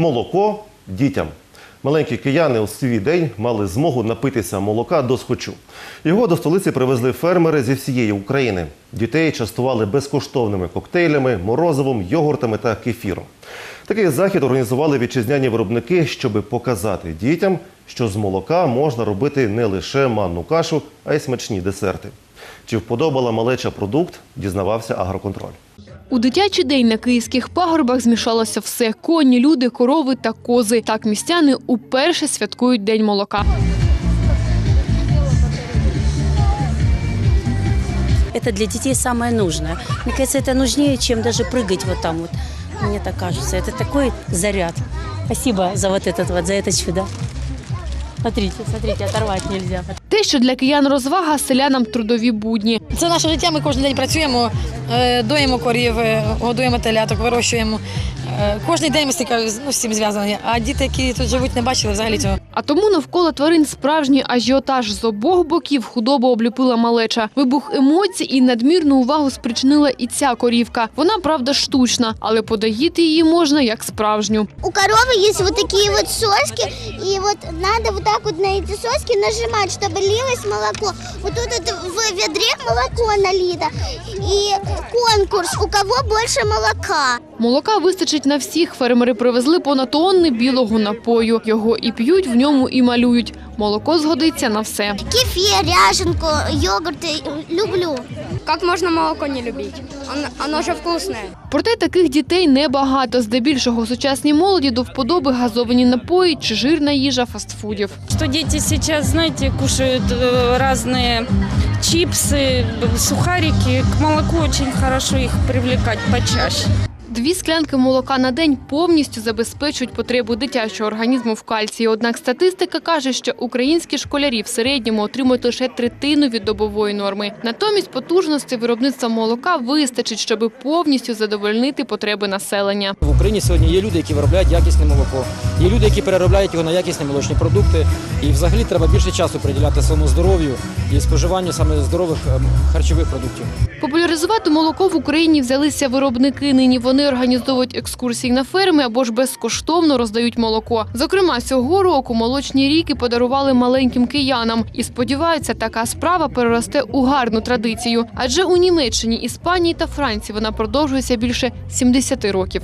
Молоко дітям. Маленькі кияни у свій день мали змогу напитися молока до схочу. Його до столиці привезли фермери зі всієї України. Дітей частували безкоштовними коктейлями, морозивом, йогуртами та кефіром. Такий захід організували вітчизняні виробники, щоб показати дітям, що з молока можна робити не лише манну кашу, а й смачні десерти. Чи вподобала малеча продукт, дізнавався агроконтроль. У дитячий день на київських пагорбах змішалося все – коні, люди, корови та кози. Так містяни уперше святкують День молока. Это для детей самое нужное. Мне кажется, это нужнее, чем даже прыгать вот там вот. Мне так кажется. Это такой заряд. Спасибо за вот этот вот, за это чудо. Смотрите, смотрите, оторвать нельзя. Те, що для киян розвага, селянам трудові будні. Це наше життя. Ми кожен день працюємо, е, доїмо корів, е, годуємо теляток, вирощуємо. Е, Кожен день ми стикаємо ну, з цим зв'язані. А діти, які тут живуть, не бачили взагалі цього. А тому навколо тварин справжній ажіотаж з обох боків худобу обліпила малеча. Вибух емоцій і надмірну увагу спричинила і ця корівка. Вона, правда, штучна, але подаїти її можна як справжню. У коровы есть вот такие вот соски, и вот надо вот так вот на эти соски нажимать, чтобы лилось молоко. Вот тут вот в ведре молоко налито. И конкурс, у кого больше молока. Молока вистачить на всіх. Фермери привезли понад тонни білого напою. Його і п'ють, в ньому і малюють. Молоко згодиться на все. Кефир, ряженку, йогурты люблю. Как можно молоко не любить? Оно, оно же вкусное. Проте таких дітей небагато. Здебільшого сучасній молоді до вподоби газовані напої чи жирна їжа фастфудів. Что дети сейчас, знаете, кушают э, разные чипсы, сухарики. К молоку очень хорошо их привлекать почаще. Дві склянки молока на день повністю забезпечують потребу дитячого організму в кальції. Однак статистика каже, що українські школярі в середньому отримують лише третину від добової норми. Натомість потужності виробництва молока вистачить, щоб повністю задовольнити потреби населення. В Україні сьогодні є люди, які виробляють якісне молоко, є люди, які переробляють його на якісні молочні продукти. І взагалі треба більше часу приділяти своєму здоров'ю і споживанню саме здорових ем, харчових продуктів. Популяризувати молоко в Україні взялися виробники. Нині вони організовують екскурсії на ферми або ж безкоштовно роздають молоко. Зокрема, цього року молочні ріки подарували маленьким киянам і сподіваються, така справа переросте у гарну традицію. Адже у Німеччині, Іспанії та Франції вона продовжується більше 70 років.